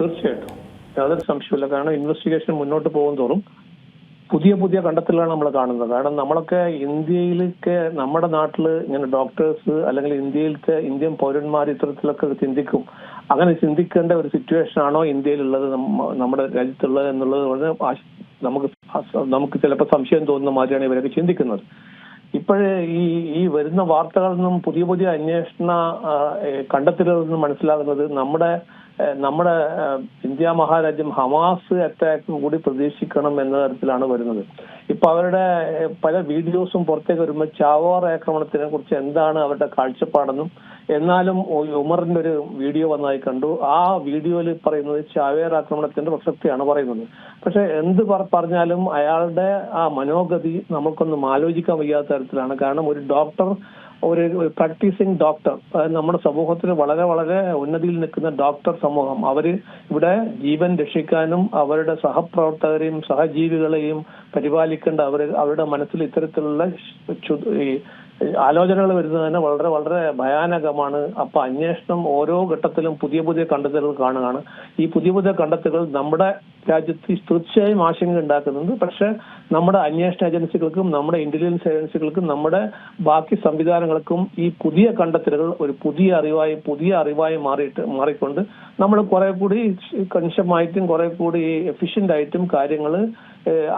തീർച്ചയായിട്ടും. യാതൊരു സംശയമില്ല കാരണം ഇൻവെസ്റ്റിഗേഷൻ മുന്നോട്ട് പോകും തോറും പുതിയ പുതിയ കണ്ടെത്തലുകളാണ് നമ്മൾ കാണുന്നത്. കാരണം നമ്മളൊക്കെ ഇന്ത്യയിലൊക്കെ നമ്മുടെ നാട്ടിൽ ഇങ്ങനെ ഡോക്ടേഴ്സ് അല്ലെങ്കിൽ ഇന്ത്യയിലത്തെ ഇന്ത്യൻ പൗരന്മാർ ഇത്തരത്തിലൊക്കെ ചിന്തിക്കും. അങ്ങനെ ചിന്തിക്കേണ്ട ഒരു സിറ്റുവേഷൻ ആണോ ഇന്ത്യയിലുള്ളത്? നമ്മുടെ രാജ്യത്തുള്ളത് എന്നുള്ളത് നമുക്ക് നമുക്ക് ചിലപ്പോൾ സംശയം തോന്നുന്ന മാതിരിയാണ് ഇവരൊക്കെ ചിന്തിക്കുന്നത്. ഇപ്പോഴേ ഈ ഈ വരുന്ന വാർത്തകളിൽ നിന്നും പുതിയ പുതിയ അന്വേഷണ കണ്ടെത്തലുകളിൽ നിന്നും മനസ്സിലാകുന്നത് നമ്മുടെ നമ്മുടെ ഇന്ത്യ മഹാരാജ്യം ഹമാസ് അറ്റാക്ക് കൂടി പ്രതീക്ഷിക്കണം എന്ന തരത്തിലാണ് വരുന്നത്. ഇപ്പൊ അവരുടെ പല വീഡിയോസും പുറത്തേക്ക് വരുമ്പോൾ ചാവോർ ആക്രമണത്തിനെ കുറിച്ച് എന്താണ് അവരുടെ കാഴ്ചപ്പാടെന്നും എന്നാലും ഉമറിന്റെ ഒരു വീഡിയോ വന്നതായി കണ്ടു. ആ വീഡിയോയിൽ പറയുന്നത് ചാവേർ ആക്രമണത്തിന്റെ പ്രസക്തിയാണ് പറയുന്നത്. പക്ഷെ എന്ത് പറഞ്ഞാലും അയാളുടെ ആ മനോഗതി നമുക്കൊന്നും ആലോചിക്കാൻ വയ്യാത്ത തരത്തിലാണ്. കാരണം ഒരു ഡോക്ടർ ഒരു പ്രാക്ടീസിങ് ഡോക്ടർ നമ്മുടെ സമൂഹത്തിൽ വളരെ വളരെ ഉന്നതിയിൽ നിൽക്കുന്ന ഡോക്ടർ സമൂഹം. അവർ ഇവിടെ ജീവൻ രക്ഷിക്കാനും അവരുടെ സഹപ്രവർത്തകരെയും സഹജീവികളെയും പരിപാലിക്കേണ്ട അവർ അവരുടെ മനസ്സിൽ ഇത്തരത്തിലുള്ള ആലോചനകൾ വരുന്നത് തന്നെ വളരെ വളരെ ഭയാനകമാണ്. അപ്പൊ അന്വേഷണം ഓരോ ഘട്ടത്തിലും പുതിയ പുതിയ കണ്ടെത്തലുകൾ കാണുകയാണ്. ഈ പുതിയ പുതിയ കണ്ടെത്തലുകൾ നമ്മുടെ രാജ്യത്ത് തീർച്ചയായും ആശങ്ക ഉണ്ടാക്കുന്നുണ്ട് പക്ഷെ നമ്മുടെ അന്വേഷണ ഏജൻസികൾക്കും നമ്മുടെ ഇന്റലിജൻസ് ഏജൻസികൾക്കും നമ്മുടെ ബാക്കി സംവിധാനങ്ങൾക്കും ഈ പുതിയ കണ്ടെത്തലുകൾ ഒരു പുതിയ അറിവായി പുതിയ അറിവായി മാറിയിട്ട് മാറിക്കൊണ്ട് നമ്മൾ കുറെ കൂടി കൺഷമായിട്ടും കുറെ കൂടി എഫിഷ്യന്റ് ആയിട്ടും കാര്യങ്ങൾ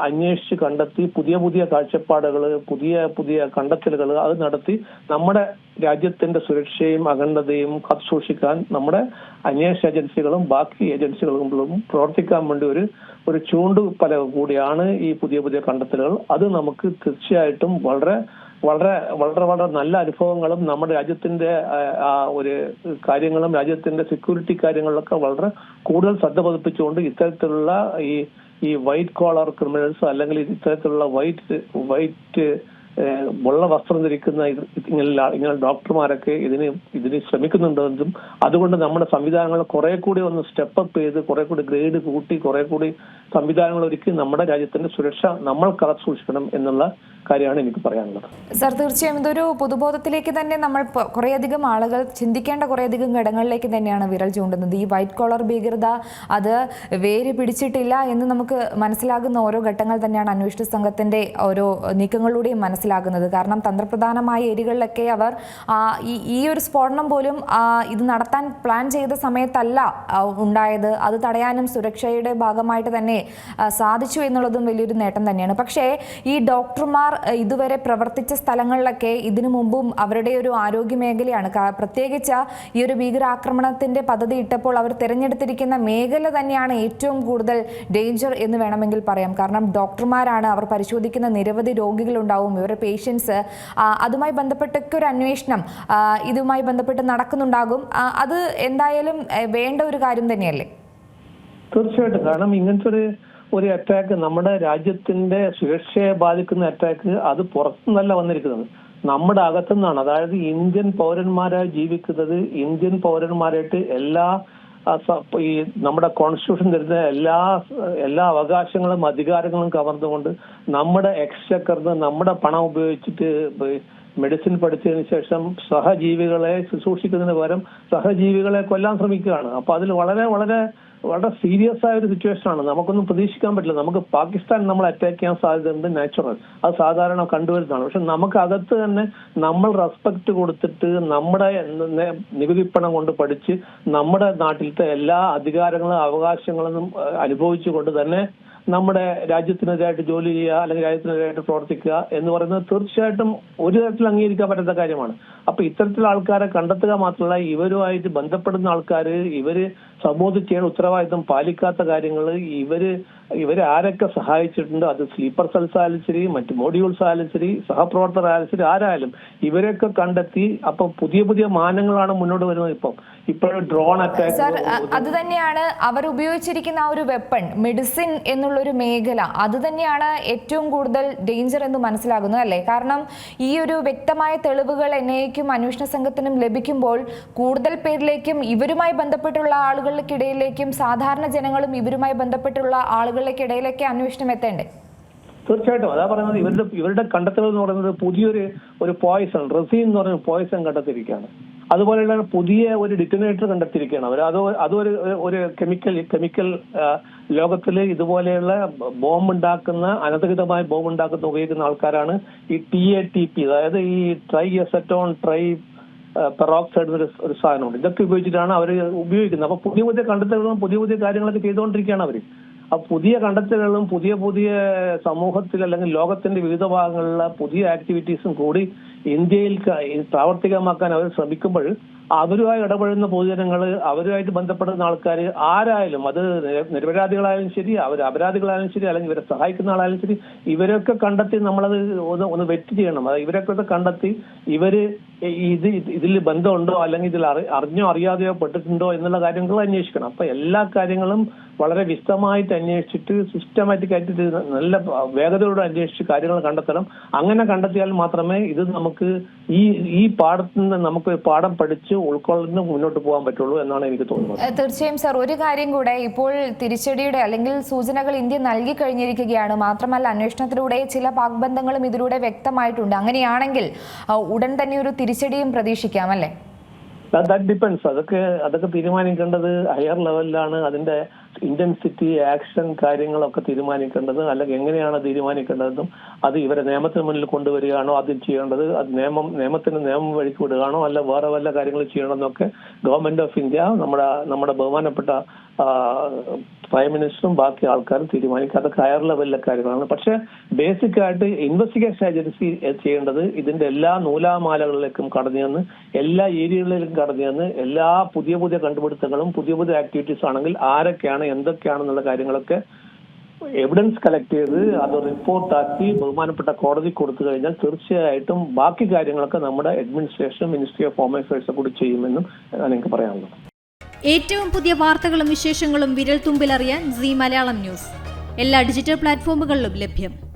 അന്വേഷിച്ച് കണ്ടെത്തി പുതിയ പുതിയ കാഴ്ചപ്പാടുകൾ പുതിയ പുതിയ കണ്ടെത്തലുകൾ അത് നടത്തി നമ്മുടെ രാജ്യത്തിന്റെ സുരക്ഷയും അഖണ്ഡതയും കാത്തു സൂക്ഷിക്കാൻ നമ്മുടെ അന്വേഷണ ഏജൻസികളും ബാക്കി ഏജൻസികളും പ്രവർത്തിക്കാൻ വേണ്ടി ഒരു ഒരു ചൂണ്ടുപല കൂടിയാണ് ഈ പുതിയ പുതിയ കണ്ടെത്തലുകൾ. അത് നമുക്ക് തീർച്ചയായിട്ടും വളരെ വളരെ വളരെ വളരെ നല്ല അനുഭവങ്ങളും നമ്മുടെ രാജ്യത്തിന്റെ ആ, ഒരു കാര്യങ്ങളും രാജ്യത്തിന്റെ സെക്യൂരിറ്റി കാര്യങ്ങളിലൊക്കെ വളരെ കൂടുതൽ ശ്രദ്ധ പതിപ്പിച്ചുകൊണ്ട് ഇത്തരത്തിലുള്ള ഈ ഈ വൈറ്റ് കോളർ ക്രിമിനൽസ് അല്ലെങ്കിൽ ഇത്തരത്തിലുള്ള വൈറ്റ് വൈറ്റ് വെള്ള വസ്ത്രം ധരിക്കുന്ന ഇങ്ങനെ ഇങ്ങനെ ഡോക്ടർമാരൊക്കെ ഇതിന് ഇതിന് ശ്രമിക്കുന്നുണ്ടെന്നും അതുകൊണ്ട് നമ്മുടെ സംവിധാനങ്ങൾ കുറെ കൂടി ഒന്ന് സ്റ്റെപ്പ് ചെയ്ത് കുറെ കൂടി ഗ്രേഡ് കൂട്ടി കുറെ കൂടി സംവിധാനങ്ങൾ ഒരുക്കി നമ്മുടെ രാജ്യത്തിന്റെ സുരക്ഷ നമ്മൾ കാത്തു സൂക്ഷിക്കണം എന്നുള്ള കാര്യമാണ് എനിക്ക് പറയാനുള്ളത്. സർ തീർച്ചയായും ഇതൊരു പൊതുബോധത്തിലേക്ക് തന്നെ നമ്മൾ കുറേയധികം ആളുകൾ ചിന്തിക്കേണ്ട കുറേയധികം ഘടകങ്ങളിലേക്ക് തന്നെയാണ് വിരൽ ചൂണ്ടുന്നത്. ഈ വൈറ്റ് കോളർ ഭീകരത അത് വേര് പിടിച്ചിട്ടില്ല എന്ന് നമുക്ക് മനസ്സിലാകുന്ന ഓരോ ഘട്ടങ്ങൾ തന്നെയാണ് അന്വേഷണ സംഘത്തിന്റെ ഓരോ നീക്കങ്ങളിലൂടെയും മനസ്സിലാകുന്നത്. കാരണം തന്ത്രപ്രധാനമായ ഏരിയകളിലൊക്കെ അവർ ഈ ഒരു സ്ഫോടനം പോലും ഇത് നടത്താൻ പ്ലാൻ ചെയ്ത സമയത്തല്ല ഉണ്ടായത്. അത് തടയാനും സുരക്ഷയുടെ ഭാഗമായിട്ട് തന്നെ സാധിച്ചു എന്നുള്ളതും വലിയൊരു നേട്ടം തന്നെയാണ്. പക്ഷേ ഈ ഡോക്ടർമാർ ഇതുവരെ പ്രവർത്തിച്ച സ്ഥലങ്ങളിലൊക്കെ ഇതിനു മുമ്പും അവരുടെ ഒരു ആരോഗ്യ മേഖലയാണ്. പ്രത്യേകിച്ച് ഈ ഒരു ഭീകരാക്രമണത്തിന്റെ പദ്ധതി ഇട്ടപ്പോൾ അവർ തിരഞ്ഞെടുത്തിരിക്കുന്ന മേഖല തന്നെയാണ് ഏറ്റവും കൂടുതൽ ഡേഞ്ചർ എന്ന് വേണമെങ്കിൽ പറയാം. കാരണം ഡോക്ടർമാരാണ് അവർ പരിശോധിക്കുന്ന നിരവധി രോഗികളുണ്ടാവും ഇവരുടെ പേഷ്യൻസ് അതുമായി ബന്ധപ്പെട്ടൊക്കെ ഒരു അന്വേഷണം ഇതുമായി ബന്ധപ്പെട്ട് നടക്കുന്നുണ്ടാകും. അത് എന്തായാലും വേണ്ട ഒരു കാര്യം തന്നെയല്ലേ? തീർച്ചയായിട്ടും. കാരണം ഇങ്ങനത്തെ ഒരു ഒരു അറ്റാക്ക് നമ്മുടെ രാജ്യത്തിന്റെ സുരക്ഷയെ ബാധിക്കുന്ന അറ്റാക്ക് അത് പുറത്തുനിന്നല്ല വന്നിരിക്കുന്നത്. നമ്മുടെ അകത്തുനിന്നാണ്. അതായത് ഇന്ത്യൻ പൗരന്മാരായി ജീവിക്കുന്നത് ഇന്ത്യൻ പൗരന്മാരായിട്ട് എല്ലാ ഈ നമ്മുടെ കോൺസ്റ്റിറ്റ്യൂഷൻ തരുന്ന എല്ലാ എല്ലാ അവകാശങ്ങളും അധികാരങ്ങളും കവർന്നുകൊണ്ട് നമ്മുടെ എക്സ്ചക്കറിന് നമ്മുടെ പണം ഉപയോഗിച്ചിട്ട് മെഡിസിൻ പഠിച്ചതിന് ശേഷം സഹജീവികളെ ശുശ്രൂഷിക്കുന്നതിന് പകരം സഹജീവികളെ കൊല്ലാൻ ശ്രമിക്കുകയാണ്. അപ്പൊ അതിൽ വളരെ വളരെ വളരെ സീരിയസ് ആയ ഒരു സിറ്റുവേഷൻ ആണ്. നമുക്കൊന്നും പ്രതീക്ഷിക്കാൻ പറ്റില്ല. നമുക്ക് പാകിസ്ഥാൻ നമ്മൾ അറ്റാക്ക് ചെയ്യാൻ സാധ്യതയുണ്ട്. നാച്ചുറൽ അത് സാധാരണ കണ്ടുവരുന്നതാണ്. പക്ഷെ നമുക്ക് അകത്ത് തന്നെ നമ്മൾ റെസ്പെക്ട് കൊടുത്തിട്ട് നമ്മുടെ നികുതി പണം കൊണ്ട് പഠിച്ച് നമ്മുടെ നാട്ടിലത്തെ എല്ലാ അധികാരങ്ങളും അവകാശങ്ങളും അനുഭവിച്ചു അനുഭവിച്ചുകൊണ്ട് തന്നെ നമ്മുടെ രാജ്യത്തിനെതിരായിട്ട് ജോലി ചെയ്യുക അല്ലെങ്കിൽ രാജ്യത്തിനെതിരായിട്ട് പ്രവർത്തിക്കുക എന്ന് പറയുന്നത് തീർച്ചയായിട്ടും ഒരു തരത്തിൽ അംഗീകരിക്കാൻ പറ്റാത്ത കാര്യമാണ്. അപ്പൊ ഇത്തരത്തിലുള്ള ആൾക്കാരെ കണ്ടെത്തുക മാത്രമല്ല ഇവരുമായിട്ട് ബന്ധപ്പെടുന്ന ആൾക്കാർ ഇവർ സമൂഹത്തിൽ ചെയ്യാൻ ഉത്തരവാദിത്തം പാലിക്കാത്ത കാര്യങ്ങൾ ഇവർ ഇവരെ ആരൊക്കെ സഹായിച്ചിട്ടുണ്ട്? അത് സ്ലീപ്പർ സെൽസ് ആയാലും ശരി മറ്റ് മോഡ്യൂൾസ് ആയാലും ശരി സഹപ്രവർത്തകർ ആയാലും ശരി ആരായാലും ഇവരെയൊക്കെ കണ്ടെത്തി അപ്പൊ പുതിയ പുതിയ മാനങ്ങളാണ് മുന്നോട്ട് വരുന്നത് ഇപ്പം. ഇപ്പോഴും ഡ്രോൺ സർ അറ്റാക്ക് അ- അത് തന്നെയാണ് അവർ ഉപയോഗിച്ചിരിക്കുന്ന ആ ഒരു വെപ്പൺ മെഡിസിൻ എന്നുള്ള ഒരു മേഖല അത് തന്നെയാണ് ഏറ്റവും കൂടുതൽ ഡേഞ്ചർ എന്ന് മനസ്സിലാകുന്നത് അല്ലേ? കാരണം ഈ ഒരു വ്യക്തമായ തെളിവുകൾ എൻ അന്വേഷണ സംഘത്തിനും ലഭിക്കുമ്പോൾ കൂടുതൽ പേരിലേക്കും ഇവരുമായി ബന്ധപ്പെട്ടുള്ള ആളുകൾക്കിടയിലേക്കും സാധാരണ ജനങ്ങളും ഇവരുമായി ബന്ധപ്പെട്ടുള്ള ആളുകൾക്കിടയിലേക്ക് അന്വേഷണം എത്തേണ്ടേ? തീർച്ചയായിട്ടും. അതാ പറയുന്നത് ഇവരുടെ ഇവരുടെ കണ്ടെത്തൽ എന്ന് പറയുന്നത് പുതിയൊരു ഒരു പോയിസൺ റസീൻ എന്ന് പറയുന്ന പോയിസൺ കണ്ടെത്തിയിരിക്കുകയാണ്. അതുപോലെയുള്ള പുതിയ ഒരു ഡിറ്റനേറ്റർ കണ്ടെത്തിയിരിക്കുകയാണ്. അവർ അത് അതൊരു ഒരു കെമിക്കൽ കെമിക്കൽ ലോകത്തിൽ ഇതുപോലെയുള്ള ബോംബ് ഉണ്ടാക്കുന്ന അനധികൃതമായ ബോംബ് ഉണ്ടാക്കുന്ന ഉപയോഗിക്കുന്ന ആൾക്കാരാണ് ഈ ടി എ ടി പി അതായത് ഈ ട്രൈ എസറ്റോൺ ട്രൈ പെറോക്സൈഡ് ഒരു ഒരു സാധനമുണ്ട്. ഇതൊക്കെ ഉപയോഗിച്ചിട്ടാണ് അവർ ഉപയോഗിക്കുന്നത്. അപ്പൊ പുതിയ പുതിയ കണ്ടെത്തലുകളും പുതിയ പുതിയ കാര്യങ്ങളൊക്കെ ചെയ്തുകൊണ്ടിരിക്കുകയാണ് അവർ ആ പുതിയ കണ്ടെത്തലുകളും പുതിയ പുതിയ സമൂഹത്തിൽ അല്ലെങ്കിൽ ലോകത്തിന്റെ വിവിധ ഭാഗങ്ങളിലുള്ള പുതിയ ആക്ടിവിറ്റീസും കൂടി ഇന്ത്യയിൽ പ്രാവർത്തികമാക്കാൻ അവർ ശ്രമിക്കുമ്പോൾ അവരുമായി ഇടപെടുന്ന പൊതുജനങ്ങൾ അവരുമായിട്ട് ബന്ധപ്പെടുന്ന ആൾക്കാർ ആരായാലും അത് നിര- നിരപരാധികളായാലും ശരി അവർ അപരാധികളായാലും ശരി അല്ലെങ്കിൽ ഇവരെ സഹായിക്കുന്ന ആളായാലും ശരി ഇവരൊക്കെ കണ്ടെത്തി നമ്മളത് ഒന്ന് ഒന്ന് വെറ്റ് ചെയ്യണം. അത് ഇവരൊക്കെ കണ്ടെത്തി ഇവർ ഇത് ഇതിൽ ബന്ധമുണ്ടോ? അല്ലെങ്കിൽ ഇതിൽ അറി- അറിഞ്ഞോ അറിയാതെയോ പെട്ടിട്ടുണ്ടോ? എന്നുള്ള കാര്യങ്ങൾ അന്വേഷിക്കണം. അപ്പൊ എല്ലാ കാര്യങ്ങളും വളരെ വിശദമായിട്ട് അന്വേഷിച്ചിട്ട് സിസ്റ്റമാറ്റിക് ആയിട്ട് നല്ല വേഗതയോടെ അന്വേഷിച്ച് കാര്യങ്ങൾ കണ്ടെത്തണം. അങ്ങനെ കണ്ടെത്തിയാൽ മാത്രമേ ഇത് നമുക്ക് ഈ ഈ പാഠത്തിൽ നിന്ന് നമുക്ക് പാഠം പഠിച്ച് ഉൾക്കൊള്ളുന്ന മുന്നോട്ട് പോകാൻ പറ്റുള്ളൂ എന്നാണ് എനിക്ക് തോന്നുന്നത്. തീർച്ചയായും സർ. ഒരു കാര്യം കൂടെ ഇപ്പോൾ തിരിച്ചടിയുടെ അല്ലെങ്കിൽ സൂചനകൾ ഇന്ത്യ നൽകി കഴിഞ്ഞിരിക്കുകയാണ്. മാത്രമല്ല അന്വേഷണത്തിലൂടെ ചില പാക്ബന്ധങ്ങളും ഇതിലൂടെ വ്യക്തമായിട്ടുണ്ട്. അങ്ങനെയാണെങ്കിൽ ഉടൻ തന്നെ ഒരു തിരിച്ചടിയും പ്രതീക്ഷിക്കാം അല്ലേ? ദാറ്റ് ഡിപ്പെൻസ് അതൊക്കെ അതൊക്കെ തീരുമാനിക്കേണ്ടത് ഹയർ ലെവലിലാണ് അതിന്റെ ഇന്റൻസിറ്റി ആക്ഷൻ കാര്യങ്ങളൊക്കെ തീരുമാനിക്കേണ്ടത് അല്ലെങ്കിൽ എങ്ങനെയാണ് തീരുമാനിക്കേണ്ടതെന്നും അത് ഇവരെ നിയമത്തിന് മുന്നിൽ കൊണ്ടുവരികയാണോ അത് ചെയ്യേണ്ടത് അത് നിയമം നിയമത്തിന് നിയമം വഴിക്ക് വിടുകയാണോ അല്ല വേറെ വല്ല കാര്യങ്ങൾ ചെയ്യണമെന്നൊക്കെ ഗവൺമെന്റ് ഓഫ് ഇന്ത്യ നമ്മുടെ നമ്മുടെ ബഹുമാനപ്പെട്ട പ്രൈം മിനിസ്റ്ററും ബാക്കി ആൾക്കാരും തീരുമാനിക്കുക അതൊക്കെ ഹയർ ലെവലിലെ കാര്യങ്ങളാണ്. പക്ഷെ ബേസിക് ആയിട്ട് ഇൻവെസ്റ്റിഗേഷൻ ഏജൻസി ചെയ്യേണ്ടത് ഇതിന്റെ എല്ലാ നൂലാമാലകളിലേക്കും കടന്നു ചെന്ന് എല്ലാ ഏരിയകളിലേക്കും കടന്നു എല്ലാ പുതിയ പുതിയ കണ്ടുപിടുത്തങ്ങളും പുതിയ പുതിയ ആക്ടിവിറ്റീസ് ആണെങ്കിൽ ആരൊക്കെയാണ് എന്തൊക്കെയാണെന്നുള്ള കാര്യങ്ങളൊക്കെ എവിഡൻസ് കളക്ട് ചെയ്ത് അത് റിപ്പോർട്ടാക്കി ബഹുമാനപ്പെട്ട കോടതി കൊടുത്തു കഴിഞ്ഞാൽ തീർച്ചയായിട്ടും ബാക്കി കാര്യങ്ങളൊക്കെ നമ്മുടെ administration ministry of home affairs കൂടി ചെയ്യുമെന്നും എനിക്ക് പറയാനുള്ളത് ഏറ്റവും പുതിയ വാർത്തകളും വിശേഷങ്ങളും വിരൽ തുമ്പിലറിയാൻ സി മലയാളം ന്യൂസ്. എല്ലാ ഡിജിറ്റൽ പ്ലാറ്റ്ഫോമുകളിലും ലഭ്യം.